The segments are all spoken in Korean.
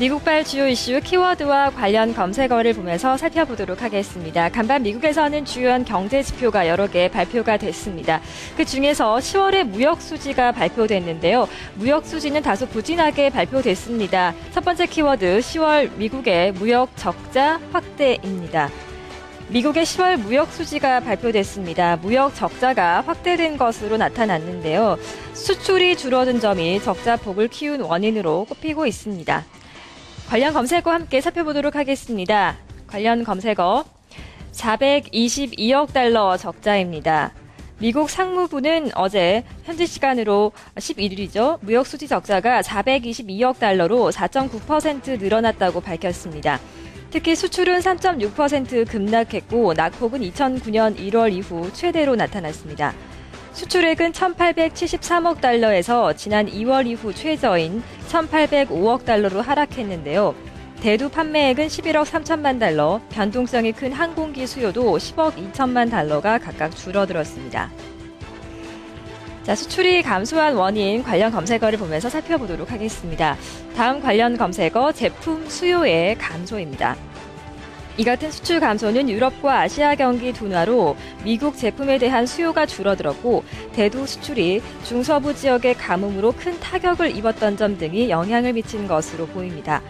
미국발 주요 이슈 키워드와 관련 검색어를 보면서 살펴보도록 하겠습니다. 간밤 미국에서는 주요한 경제 지표가 여러 개 발표가 됐습니다. 그 중에서 10월의 무역 수지가 발표됐는데요. 무역 수지는 다소 부진하게 발표됐습니다. 첫 번째 키워드 10월 미국의 무역 적자 확대입니다. 미국의 10월 무역 수지가 발표됐습니다. 무역 적자가 확대된 것으로 나타났는데요. 수출이 줄어든 점이 적자 폭을 키운 원인으로 꼽히고 있습니다. 관련 검색어 함께 살펴보도록 하겠습니다. 관련 검색어 422억 달러 적자입니다. 미국 상무부는 어제 현지 시간으로 11일이죠. 무역 수지 적자가 422억 달러로 4.9% 늘어났다고 밝혔습니다. 특히 수출은 3.6% 급락했고 낙폭은 2009년 1월 이후 최대로 나타났습니다. 수출액은 1,873억 달러에서 지난 2월 이후 최저인 1,805억 달러로 하락했는데요. 대두 판매액은 11억 3천만 달러, 변동성이 큰 항공기 수요도 10억 2천만 달러가 각각 줄어들었습니다. 자, 수출이 감소한 원인 관련 검색어를 보면서 살펴보도록 하겠습니다. 다음 관련 검색어 제품 수요의 감소입니다. 이 같은 수출 감소는 유럽과 아시아 경기 둔화로 미국 제품에 대한 수요가 줄어들었고 대두 수출이 중서부 지역의 가뭄으로 큰 타격을 입었던 점 등이 영향을 미친 것으로 보입니다.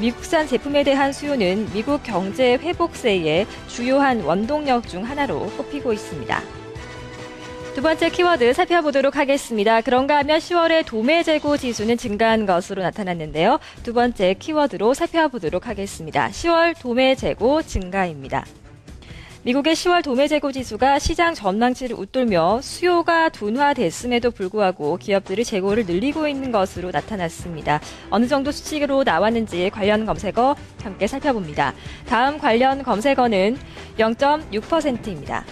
미국산 제품에 대한 수요는 미국 경제 회복세의 주요한 원동력 중 하나로 꼽히고 있습니다. 두 번째 키워드 살펴보도록 하겠습니다. 그런가 하면 10월에 도매 재고 지수는 증가한 것으로 나타났는데요. 두 번째 키워드로 살펴보도록 하겠습니다. 10월 도매 재고 증가입니다. 미국의 10월 도매 재고 지수가 시장 전망치를 웃돌며 수요가 둔화됐음에도 불구하고 기업들이 재고를 늘리고 있는 것으로 나타났습니다. 어느 정도 수치로 나왔는지 관련 검색어 함께 살펴봅니다. 다음 관련 검색어는 0.6%입니다.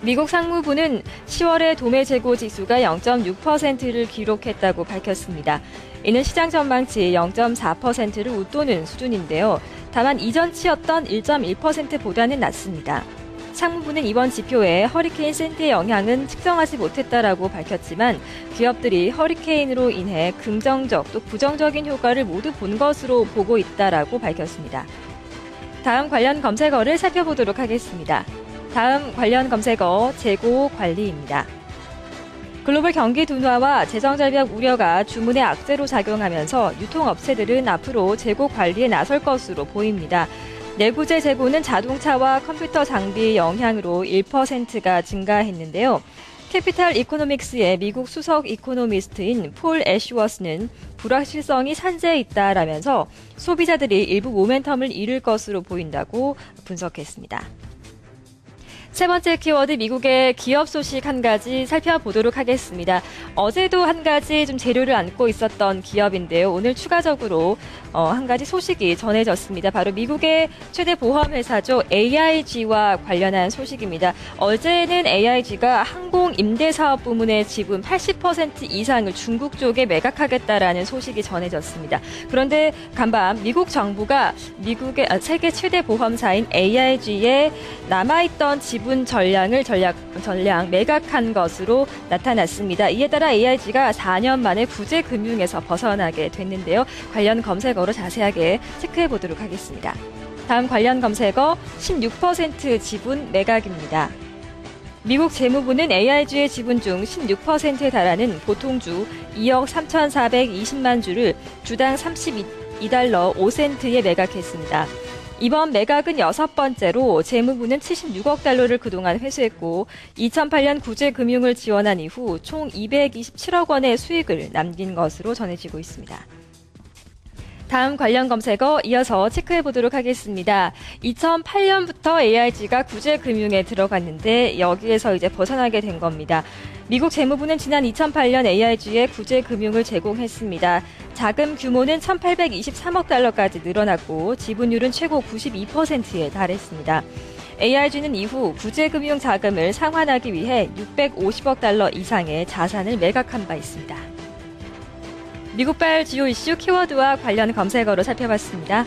미국 상무부는 10월의 도매 재고 지수가 0.6%를 기록했다고 밝혔습니다. 이는 시장 전망치 0.4%를 웃도는 수준인데요. 다만 이전치였던 1.1%보다는 낮습니다. 상무부는 이번 지표에 허리케인 센트의 영향은 측정하지 못했다라고 밝혔지만 기업들이 허리케인으로 인해 긍정적 또 부정적인 효과를 모두 본 것으로 보고 있다라고 밝혔습니다. 다음 관련 검색어를 살펴보도록 하겠습니다. 다음 관련 검색어 재고 관리입니다. 글로벌 경기 둔화와 재정 절벽 우려가 주문의 악재로 작용하면서 유통업체들은 앞으로 재고 관리에 나설 것으로 보입니다. 내구재 재고는 자동차와 컴퓨터 장비의 영향으로 1%가 증가했는데요. 캐피탈 이코노믹스의 미국 수석 이코노미스트인 폴 애쉬워스는 불확실성이 산재해 있다라면서 소비자들이 일부 모멘텀을 잃을 것으로 보인다고 분석했습니다. 세 번째 키워드 미국의 기업 소식 한 가지 살펴보도록 하겠습니다. 어제도 한 가지 좀 재료를 안고 있었던 기업인데요. 오늘 추가적으로 어, 한 가지 소식이 전해졌습니다. 바로 미국의 최대 보험 회사죠. AIG와 관련한 소식입니다. 어제는 AIG가 항공 임대 사업 부문의 지분 80% 이상을 중국 쪽에 매각하겠다라는 소식이 전해졌습니다. 그런데 간밤 미국 정부가 미국의 아, 세계 최대 보험사인 AIG에 남아있던 지분 지분 전량을 전략, 전량 매각한 것으로 나타났습니다. 이에 따라 AIG가 4년 만에 구제 금융에서 벗어나게 됐는데요. 관련 검색어로 자세하게 체크해 보도록 하겠습니다. 다음 관련 검색어 16% 지분 매각입니다. 미국 재무부는 AIG의 지분 중 16%에 달하는 보통주 2억 3,420만 주를 주당 32달러 5센트에 매각했습니다. 이번 매각은 여섯 번째로 재무부는 76억 달러를 그동안 회수했고 2008년 구제 금융을 지원한 이후 총 227억 원의 수익을 남긴 것으로 전해지고 있습니다. 다음 관련 검색어 이어서 체크해 보도록 하겠습니다. 2008년부터 AIG가 구제금융에 들어갔는데 여기에서 이제 벗어나게 된 겁니다. 미국 재무부는 지난 2008년 AIG에 구제 금융을 제공했습니다. 자금 규모는 1,823억 달러까지 늘어났고 지분율은 최고 92%에 달했습니다. AIG는 이후 구제금융 자금을 상환하기 위해 650억 달러 이상의 자산을 매각한 바 있습니다. 미국발 주요 이슈 키워드와 관련 검색어로 살펴봤습니다.